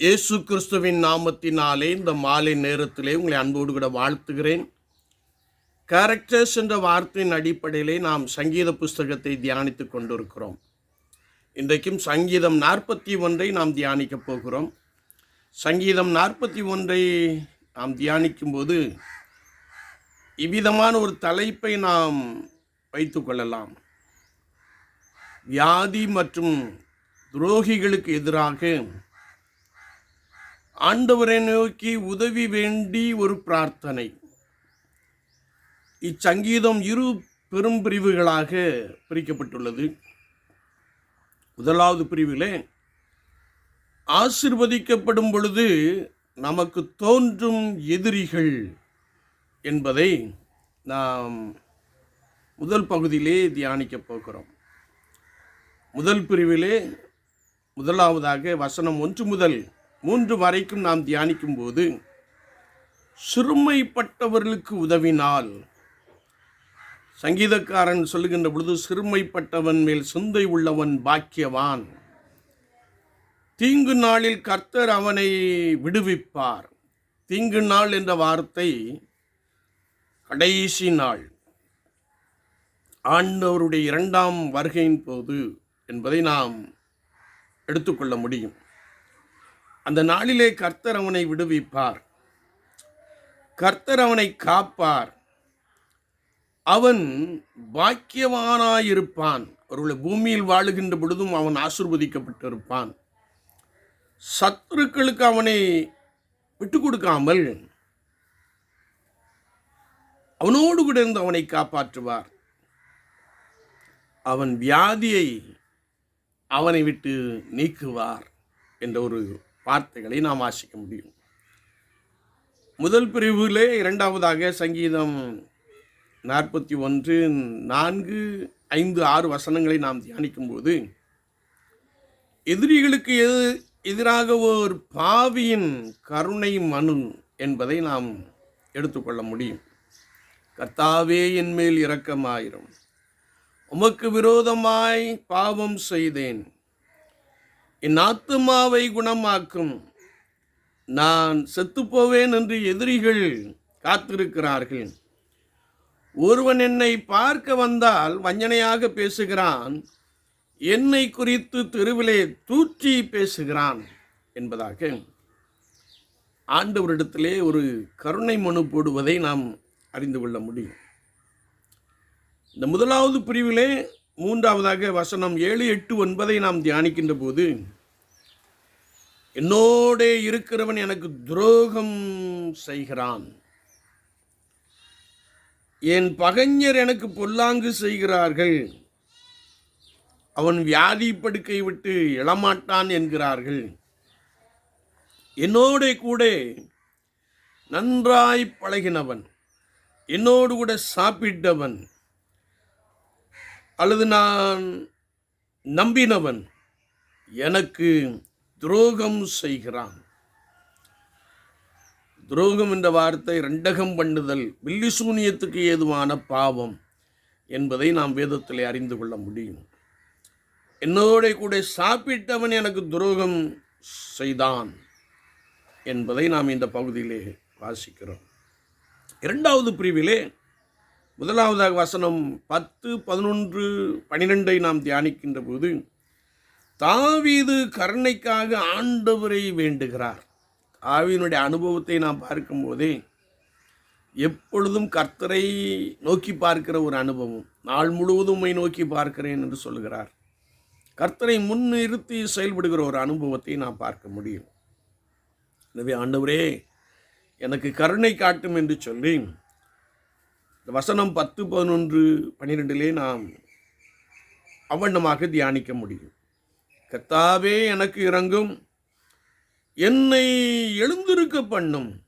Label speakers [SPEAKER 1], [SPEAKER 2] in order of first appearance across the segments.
[SPEAKER 1] இயேசு கிறிஸ்துவின் நாமத்தினாலே இந்த மாலை நேரத்திலே உங்களை அன்போடு கூட வாழ்த்துகிறேன். கேரக்டர்ஸ் என்ற வார்த்தையின் அடிப்படையிலே நாம் சங்கீத புஸ்தகத்தை தியானித்து கொண்டிருக்கிறோம். இன்றைக்கும் சங்கீதம் நாற்பத்தி ஒன்றை நாம் தியானிக்கப் போகிறோம். சங்கீதம் நாற்பத்தி ஒன்றை நாம் தியானிக்கும்போது இவ்விதமான ஒரு தலைப்பை நாம் வைத்துக்கொள்ளலாம் வியாதி மற்றும் துரோகிகளுக்கு எதிராக ஆண்டவரை நோக்கி உதவி வேண்டி ஒரு பிரார்த்தனை. இச்சங்கீதம் இரு பெரும் பிரிவுகளாக பிரிக்கப்பட்டுள்ளது. முதலாவது பிரிவிலே ஆசிர்வதிக்கப்படும் பொழுது நமக்கு தோன்றும் எதிரிகள் என்பதை நாம் முதல் பகுதியிலே தியானிக்கப் போகிறோம். முதல் பிரிவிலே முதலாவதாக வசனம் ஒன்று முதல் மூன்று வரைக்கும் நாம் தியானிக்கும் போது சிறுமைப்பட்டவர்களுக்கு உதவினால் சங்கீதக்காரன் சொல்லுகின்ற பொழுது சிறுமைப்பட்டவன் மேல் சிந்தை உள்ளவன் பாக்கியவான். தீங்கு நாளில் கர்த்தர் அவனை விடுவிப்பார். தீங்கு நாள் என்ற வார்த்தை கடைசி நாள். ஆண்டவருடைய இரண்டாம் வருகையின் போது என்பதை நாம் எடுத்துக்கொள்ள முடியும். அந்த நாளிலே கர்த்தர் அவனை விடுவிப்பார். கர்த்தர் அவனை காப்பார். அவன் பாக்கியவானாயிருப்பான். அவர்களை பூமியில் வாழுகின்ற பொழுதும் அவன் ஆசிர்வதிக்கப்பட்டிருப்பான். சத்துருக்களுக்கு அவனை விட்டு கொடுக்காமல் அவனோடு கூட இருந்து அவனை காப்பாற்றுவார். அவன் வியாதியை அவனை விட்டு நீக்குவார் என்ற ஒரு வார்த்தைகளை நாம் வாசிக்க முடியும். முதல் பிரிவிலே இரண்டாவதாக சங்கீதம் நாற்பத்தி ஒன்று நான்கு ஐந்து ஆறு வசனங்களை நாம் தியானிக்கும்போது எதிரிகளுக்கு எது எதிராக ஒரு பாவியின் கருணை மனு என்பதை நாம் எடுத்துக்கொள்ள முடியும். கர்த்தாவே என் மேல் இரக்கமாயிரும். உமக்கு விரோதமாய் பாவம் செய்தேன். என் ஆத்துமாவை குணமாக்கும். நான் செத்துப்போவேன் என்று எதிரிகள் காத்திருக்கிறார்கள். ஒருவன் என்னை பார்க்க வந்தால் வஞ்சனையாக பேசுகிறான். என்னை குறித்து தெருவிலே தூற்றி பேசுகிறான் என்பதாக ஆண்டவரிடத்திலே ஒரு கருணை மனு போடுவதை நாம் அறிந்து கொள்ள முடியும். இந்த முதலாவது பிரிவிலே மூன்றாவதாக வசனம் ஏழு எட்டு ஒன்பதை நாம் தியானிக்கின்ற போது என்னோடே இருக்கிறவன் எனக்கு துரோகம் செய்கிறான். என் பகைஞர் எனக்கு பொல்லாங்கு செய்கிறார்கள். அவன் வியாதி படுக்கை விட்டு எழமாட்டான் என்கிறார்கள். என்னோட கூட நன்றாய் பழகினவன் என்னோடு கூட சாப்பிட்டவன் அல்லது நான் நம்பினவன் எனக்கு துரோகம் செய்கிறான். துரோகம் என்ற வார்த்தை ரெண்டகம் பண்ணுதல் வில்லிசூனியத்துக்கு ஏதுவான பாவம் என்பதை நாம் வேதத்தில் அறிந்து கொள்ள முடியும். என்னோட கூட சாப்பிட்டவன் எனக்கு துரோகம் செய்தான் என்பதை நாம் இந்த பகுதியிலே வாசிக்கிறோம். இரண்டாவது பிரிவிலே முதலாவதாக வசனம் பத்து பதினொன்று பனிரெண்டை நாம் தியானிக்கின்ற போது தாவீது கருணைக்காக ஆண்டவரை வேண்டுகிறார். தாவீனுடைய அனுபவத்தை நாம் பார்க்கும்போதே எப்பொழுதும் கர்த்தரை நோக்கி பார்க்கிற ஒரு அனுபவம் நாள் முழுவதும் உண்மை நோக்கி பார்க்கிறேன் என்று சொல்கிறார் கர்த்தரை முன்னிறுத்தி செயல்படுகிற ஒரு அனுபவத்தை நாம் பார்க்க முடியும். எனவே ஆண்டவரே எனக்கு கருணை காட்டும் என்று சொல்லி இந்த வசனம் பத்து பதினொன்று பன்னிரெண்டிலே நாம் அவண்ணமாக தியானிக்க முடியும். கர்த்தாவே எனக்கு இறங்கும் என்னை எழுந்திருக்க பண்ணும்.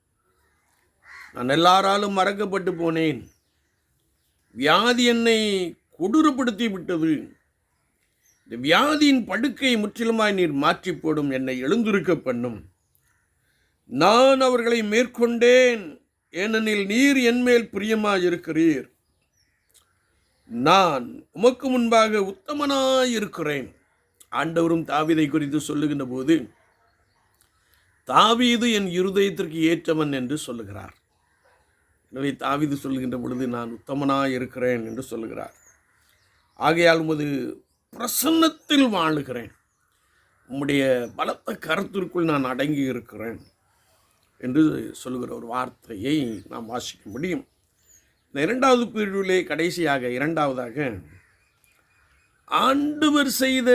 [SPEAKER 1] நான் எல்லாராலும் மறக்கப்பட்டு போனேன். வியாதி என்னை கொடூரப்படுத்தி விட்டது. இந்த வியாதியின் படுக்கை முற்றிலுமாய் நீர் மாற்றி போடும். என்னை எழுந்திருக்க பண்ணும். நான் அவர்களை மேற்கொண்டேன். ஏனெனில் நீர் என்மேல் பிரியமாயிருக்கிறீர். நான் உமக்கு முன்பாக உத்தமனாயிருக்கிறேன். ஆண்டவரும் தாவிதை குறித்து சொல்லுகின்ற போது தாவீது என் இருதயத்திற்கு ஏற்றவன் என்று சொல்லுகிறார். எனவே தாவீது சொல்லுகின்ற பொழுது நான் உத்தமனாக இருக்கிறேன் என்று சொல்லுகிறார். ஆகையால் உமது பிரசன்னத்தில் வாழுகிறேன். உம்முடைய பலத்த கருத்திற்குள் நான் அடங்கி இருக்கிறேன் என்று சொல்லுகிற ஒரு வார்த்தையை நாம் வாசிக்க முடியும் இந்த இரண்டாவது பிரிவிலே கடைசியாக இரண்டாவதாக ஆண்டவர் செய்த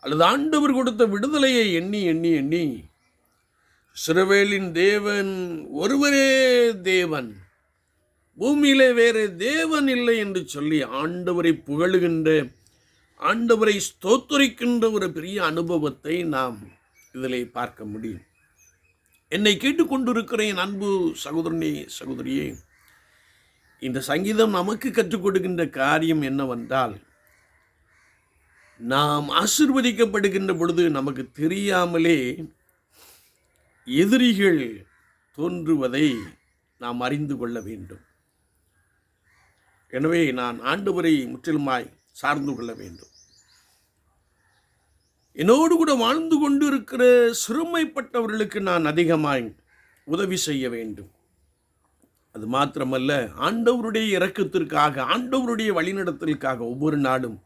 [SPEAKER 1] அல்லது ஆண்டவர் கொடுத்த விடுதலையை எண்ணி எண்ணி எண்ணி சிறுவேலின் தேவன் ஒருவரே தேவன். பூமியிலே வேறு தேவன் இல்லை என்று சொல்லி ஆண்டவரை புகழுகின்ற ஆண்டவரை ஸ்தோத்தரிக்கின்ற ஒரு பெரிய அனுபவத்தை நாம் இதில் பார்க்க முடியும். என்னை கேட்டுக்கொண்டிருக்கிறேன் அன்பு சகோதரனே சகோதரியே இந்த சங்கீதம் நமக்கு கற்றுக் கொடுக்கின்ற காரியம் என்னவென்றால் நாம் ஆசிர்வதிக்கப்படுகின்ற பொழுது நமக்கு தெரியாமலே எதிரிகள் தோன்றுவதை நாம் அறிந்து கொள்ள வேண்டும். எனவே நான் ஆண்டவரை முற்றிலுமாய் சார்ந்து கொள்ள வேண்டும். என்னோடு கூட வாழ்ந்து கொண்டு இருக்கிற சிறுமைப்பட்டவர்களுக்கு நான் அதிகமாய் உதவி செய்ய வேண்டும். அது மாத்திரமல்ல ஆண்டவருடைய இறக்கத்திற்காக ஆண்டவருடைய வழிநடத்தலுக்காக ஒவ்வொரு நாடும்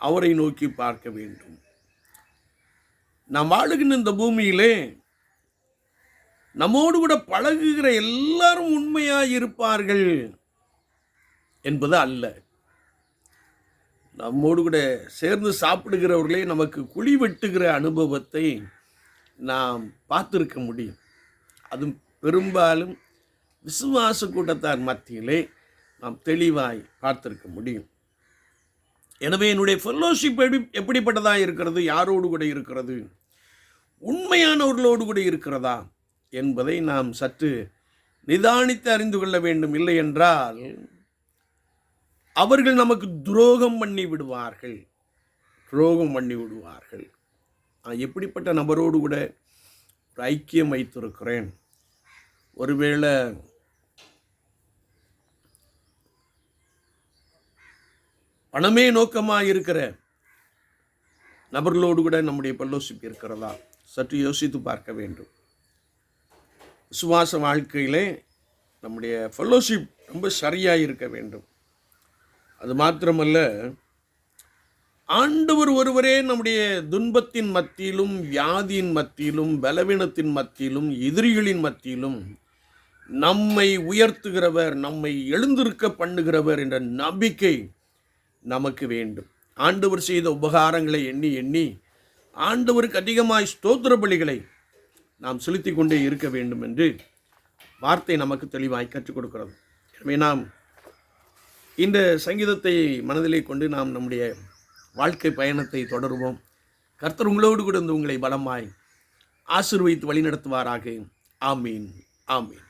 [SPEAKER 1] அவரை நோக்கி பார்க்க வேண்டும். நாம் வாழுகின்ற இந்த பூமியிலே நம்மோடு கூட பழகுகிற எல்லாரும் உண்மையாக இருப்பார்கள் என்பது அல்ல. நம்மோடு கூட சேர்ந்து சாப்பிடுகிறவர்களே நமக்கு குழி வெட்டுகிற அனுபவத்தை நாம் பார்த்துருக்க முடியும். அது பெரும்பாலும் விசுவாச கூட்டத்தார் மத்தியிலே நாம் தெளிவாய் பார்த்திருக்க முடியும். எனவே என்னுடைய ஃபெல்லோஷிப் எப்படி எப்படிப்பட்டதாக இருக்கிறது யாரோடு கூட இருக்கிறது உண்மையானவர்களோடு கூட இருக்கிறதா என்பதை நாம் சற்று நிதானித்து அறிந்து கொள்ள வேண்டும். இல்லை என்றால் அவர்கள் நமக்கு துரோகம் பண்ணி விடுவார்கள். துரோகம் பண்ணி விடுவார்கள். நான் எப்படிப்பட்ட நபரோடு கூட ஒரு ஐக்கியம் வைத்திருக்கிறேன். ஒருவேளை பணமே நோக்கமாக இருக்கிற நபர்களோடு கூட நம்முடைய பல்லோசிப்பு இருக்கிறதா? சற்று யோசித்து பார்க்க வேண்டும். விசுவாச வாழ்க்கையிலே நம்முடைய ஃபெல்லோஷிப் ரொம்ப சரியாக இருக்க வேண்டும். அது மாத்திரமல்ல ஆண்டவர் ஒருவரே நம்முடைய துன்பத்தின் மத்தியிலும் வியாதியின் மத்தியிலும் பலவீனத்தின் மத்தியிலும் எதிரிகளின் மத்தியிலும் நம்மை உயர்த்துகிறவர் நம்மை எழுந்திருக்க பண்ணுகிறவர் என்ற நம்பிக்கை நமக்கு வேண்டும். ஆண்டவர் செய்த உபகாரங்களை எண்ணி எண்ணி ஆண்டவருக்கு அதிகமாய் ஸ்தோத்திர பலிகளை நாம் செலுத்தி கொண்டே இருக்க வேண்டும் என்று வார்த்தை நமக்கு தெளிவாய் கற்றுக் கொடுக்கிறது. எனவே நாம் இந்த சங்கீதத்தை மனதிலே கொண்டு நாம் நம்முடைய வாழ்க்கை பயணத்தை தொடருவோம். கர்த்தர் உங்களோடு கூட உங்களை பலமாய் ஆசிர்வதித்து வழிநடத்துவாராக. ஆமீன். ஆமீன்.